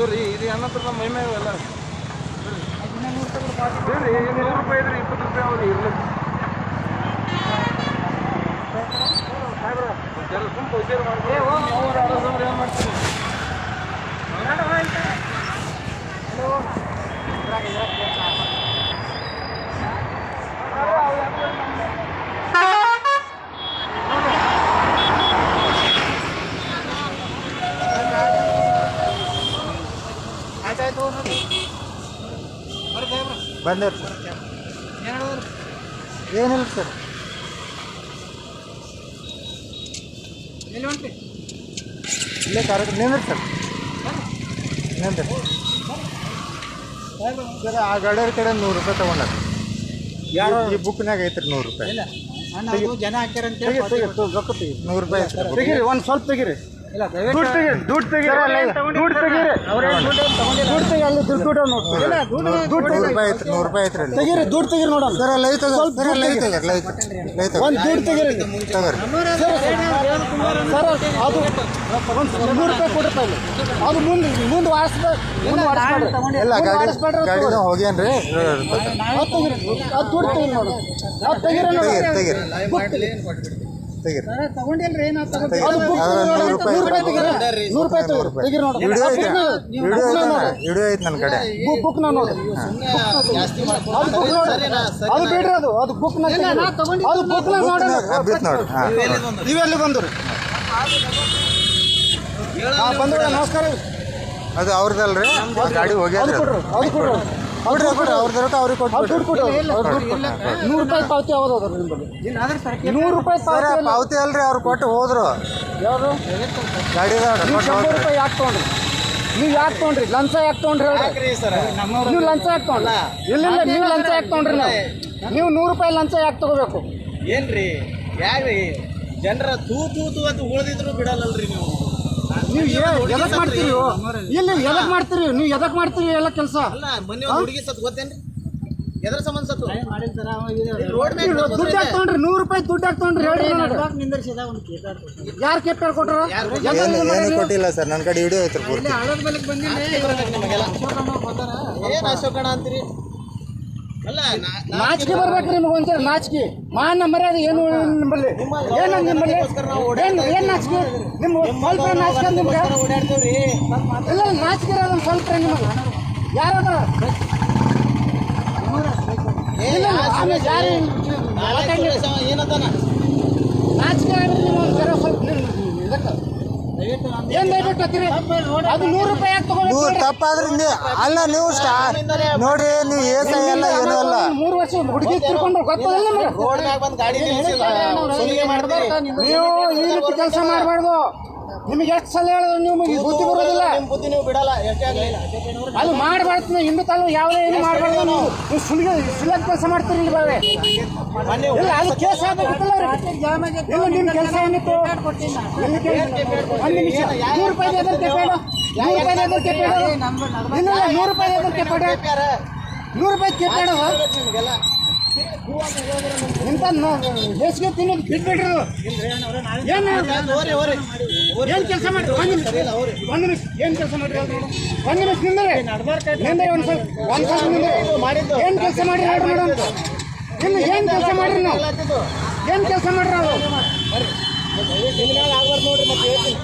ತೋರಿ ಇದು ಅನ್ನತ್ರ ನಮ್ಮ ಮಹಿಮೆ ಎಲ್ಲ ಬೇಡ್ರಿ ಇದು ನೂರು ರೂಪಾಯಿ ಇದ್ರಿ ಇಪ್ಪತ್ತು ರೂಪಾಯಿ ಅವ್ರು ಇರ್ಲಿ. ಜರ ಸುಮ್ಮ ವಿಚಾರ ಮಾಡ್ಕೊಂಡು ಅವ್ರು ಏನು ಮಾಡ್ತೀರಿ? ಬಂದೇವ್ರಿ ಸರ್ ಏನಿಲ್ಲ ಸರ್ ಇಲ್ಲೇ ಕಾರ್ಯಕ್ರಮ ನಿಂದ್ರಿ ಸರ್ ನಿಂದ್ರಿ ಸರ್ ಆ ಗಾಡಿಯವ್ರ ಕಡೆ ನೂರು ರೂಪಾಯಿ ತೊಗೊಂಡಾರ ಯಾರು ಈ ಬುಕ್ನಾಗ ಐತ್ರಿ ನೂರು ರೂಪಾಯಿ ಜನ ಹಾಕ್ಯಾರಂತ ಅಂತ ನೂರು ರೂಪಾಯಿ ಒಂದು ಸ್ವಲ್ಪ ತೆಗೀರಿ ದುಡ್ಡು ತೆಗೀರಿ ದುಡ್ಡು ತೆಗೀರಿ. ದುಡ್ಡು ತೆಗೀರಿ. ದುಡ್ಡು ತೆಗಿ ಅಲ್ಲಿ ದುಡ್ಡು ದುಡ್ಡು ರೂಪಾಯಿ ಐತ್ರಿ ನೂರು ರೂಪಾಯಿ ಐತ್ರಿ ಅಲ್ಲಿ. ತೆಗೀರಿ ದುಡ್ಡು ತೆಗೀರಿ ನೋಡೋಣ. Sir light sir light light ಒಂದು ದುಡ್ಡು ತೆಗೀರಿ ತಗೋರಿ. ಸರ್ ಅದು ಒಂದು ನೂರು ರೂಪಾಯಿ ಕೊಡ್ತಾ ಇಲ್ಲ ಅದು ಮುಂದೆ ಮುಂದೆ ವಾಡಿಸ್ಬೇಕು ಮುಂದೆ ವಾಡಿಸ್ಬೇಡ್ರಿ ಇಲ್ಲ ಗಾಡಿ ವಾಡಿಸ್ಬೇಡ್ರಿ ಗಾಡಿನೂ ಹೋಗ್ಯಾನ್ರಿ. ಅದು ತೆಗೀರಿ ಅದು ದುಡ್ಡು ತೆಗೀರಿ ನೋಡು. ಅದು ತೆಗೀರಿ ನೋಡಿ. ತೆಗೀರಿ. ತೆಗೀರಿ. ನೂರು ರೂಪಾಯಿ ತೆಗೀರಿ. ನೋಡಿ ವಿಡಿಯೋ ಐತೆ. ವಿಡಿಯೋ ಐತೆ. ನನ್ನ ಕಡೆ. ಬುಕ್ನ ನೋಡಿ ಅದು ಬುಕ್ ನೋಡಿ ಅದು ಬಿಡ್ರಿ ಅದು. ಅದು ಬುಕ್ನ ಅದು ಬುಕ್ನ ನೋಡಿ ಬಿತ್ತು ನೋಡಿ ಹಾಂ. ನೀವೆಲ್ಲಿ ಬಂದ್ರಿ? ಹಾಂ ಬಂದ್ರೆ? ನಮಸ್ಕಾರ. ಅದು ಅವ್ರದಲ್ರಿ. ಆ ಗಾಡಿ ಹೋಗ್ಯಾರ ಅದು. ಅದು ಕೊಡ್ರಿ. ಕೊಡ್ರಿ ಕೊಡ್ರಿ ಅವ್ರದ್ದು ರೊಕ್ಕ ಅವ್ರಿಗೆ ಕೊಟ್ಟು ಕೊಡ್ರಿ ನೂರು ರೂಪಾಯಿ ಪಾವತಿ ಯಾವ್ದು ಅದ ನಿಮ್ಮಲ್ಲಿ ನೂರು ರೂಪಾಯಿ ಪಾವತಿ. ಪಾವತಿ ಅಲ್ರಿ ಅವ್ರು ಕೊಟ್ಟು ಹೋದ್ರು. ಯಾರು ಗಾಡಿ ಶಂಬರ್ ರೂಪಾಯಿ ಯಾಕೆ ತೊಗೊಂಡ್ರಿ? ನೀವು ಯಾಕೆ ತಗೊಂಡ್ರಿ? ಲಂಚ ಯಾಕೆ ತಗೊಂಡ್ರಿ ನೀವು ಲಂಚ ಯಾಕೆ ತೊಗೊಂಡ್ರಿ? ಇಲ್ಲ ಇಲ್ಲ ನೀವು ಲಂಚ ಯಾಕೆ ತಗೊಂಡ್ರಿ ನೀವು? ನೀವು ನೂರು ರೂಪಾಯಿ ಲಂಚ ಯಾಕೆ ತಗೋಬೇಕು? ಏನ್ರಿ? ಯಾರ್ರಿ? ಜನರ ತೂ ತೂ ತೂ ಅಂತ ಉಳಿದಿದ್ರು ಬಿಡಲ್ಲಲ್ರಿ ನೀವು. ನೀವು ಎದಕ್ ಮಾಡ್ತೀರಿ ಇಲ್ಲಿ ಎದಕ್ ಮಾಡ್ತೀರಿ? ನೀವು ಎದಕ್ ಮಾಡ್ತೀರಿ ಎಲ್ಲ ಕೆಲಸ? ಅಲ್ಲ ಮೊನ್ನೆ ಒಂದು ಹುಡುಗಿ ಸತ್ ಗೊತ್ತೇನ್ರಿ? ಎದ್ರ ಸಂಬಂಧ ಸತ್ತು ರೋಡ್ ದುಡ್ಡು ನೂರು ರೂಪಾಯಿ ದುಡ್ಡು ಯಾಕೆ ತೊಗೊಂಡ್ರಿ? ಹೇಳ್ರಿ ಯಾರು ಕೆಪ್ಪಾರ್ ಕೊಟ್ರ? ಏನು ಕೊಟ್ಟಿಲ್ಲ ಸರ್ ನನ್ನ ಕಡೆ ವಿಡಿಯೋ ಐತ್ರಿ ಪೂರ್ತಿ. ನಿಮಗೆಲ್ಲ. ಏನ್ ಅಶೋಕಣ ಅಂತೀರಿ? ನಾಚಿಕೆ ಬರ್ಬೇಕು ನಿಮಗೆ ಒಂದ್ಸಲ ನಾಚಿಕೆ. ಮಾನ ಮರ್ಯಾದೆ ಏನು ನಿಮ್ಮಲ್ಲಿ? ಏನು ನಿಮ್ಮಲ್ಲಿ? ಏನು ಏನು ನಾಚಿಕೆ? ನಿಮ್ಮ ಸ್ವಲ್ಪ ನಾಚಿಕೆ ನಿಮ್ಗೆ ಇಲ್ಲ ನಾಚಿಕೆ ಇರೋದು ಸ್ವಲ್ಪ ನಿಮಗೆ ಯಾರದ? ಇಲ್ಲ ಆಮೇಲೆ ಯಾರು ನಾಲ್ಕು ನಾಚಿಕೆ ಆದ್ರೆ ನಿಮ್ಗೆ ಒಂದು ಸ್ವಲ್ಪ ಇದಕ್ಕೆ. ಏನ್ ದಯವಿಟ್ಟು ಹತ್ತಿರಿ? ಅದು ನೂರು ರೂಪಾಯಿ ಯಾಕೆ ನೀವು ಅಲ್ಲ ನೀವು ಸ್ಟಾ ನೋಡ್ರಿ ನೀವು ಏಸ ಎಲ್ಲ ಏನೂ ಅಲ್ಲ ಮೂರು ವರ್ಷ ಹುಡುಗಿ ಗೊತ್ತದಿಲ್ಲ ನಿಮ್ಗೆ. ರೋಡ್ ಮ್ಯಾಗ ಬಂದ್ ಗಾಡಿ ನಿಲ್ಸಿಲ್ಲ ಸುಲಿಗೆ ಮಾಡ್ತೀರಿ. ನೀವು ಈ ರೀತಿ ಕೆಲಸ ಮಾಡಬಾರ್ದು. ನಿಮಗೆ ಎಷ್ಟು ಸಲ ಹೇಳಿದ್ರು ನೀವು? ಬುದ್ಧಿ ಬುದ್ಧಿ ನೀವು ಬಿಡಲ್ಲ ಎಷ್ಟೇ ಅದು ಮಾಡಬಾರ್ದು ಹಿಂದೂ ಹಿಂದೆ ಯಾವ್ದೇ ಏನು ಮಾಡಬಾರ್ದು. ನೀವು. ನೀವು ಸುಲಿಗೆ ಸುಲಿಗೆ ಕೆಲಸ ಮಾಡ್ತೀರಿ ಇಲ್ಲಿ ಬಾವೆ. ಇಲ್ಲ ಅದು ಕೇಸ್ ಆಗಬೇಕಿಲ್ಲ ಇಲ್ಲ ನಿಮ್ಮ ಕೆಲಸ ಏನಿತ್ತು? ಒಂದು ನಿಮಿಷ. ನೂರು ರೂಪಾಯಿ ಎದ್ರ ಬೇಡ ನೂರು ರೂಪಾಯಿ ಬೇಡ ಇಲ್ಲ ಇಲ್ಲ ನೂರು ರೂಪಾಯಿ ಬೇಡ ನೂರು ರೂಪಾಯಿ ಬೇಸಿಗೆ ತಿನ್ನೋದು ಬಿಟ್ಬಿಡ್ರಿ ಏನು ಏನ್ ಕೆಲಸ ಮಾಡ್ರಿ ಒಂದ್ ನಿಮಿಷ. ಒಂದು ನಿಮಿಷ. ಏನ್ ಕೆಲಸ ಮಾಡ್ರಿ ಒಂದು ನಿಮಿಷ ನಿಂದ್ರೆ. ನಿಂದ್ರೆ ಒಂದ್ ಏನ್ ಕೆಲಸ ಮಾಡ್ರಿ ಹೇಳ್ರಿ ಮೇಡಮ್? ಏನ್ ಕೆಲಸ ಮಾಡ್ರಿ ನಾವು? ಏನ್ ಕೆಲಸ ಮಾಡ್ರಿ ನಾವು ನೋಡ್ರಿ ಮತ್ತೆ ಹೇಳ್ತೀನಿ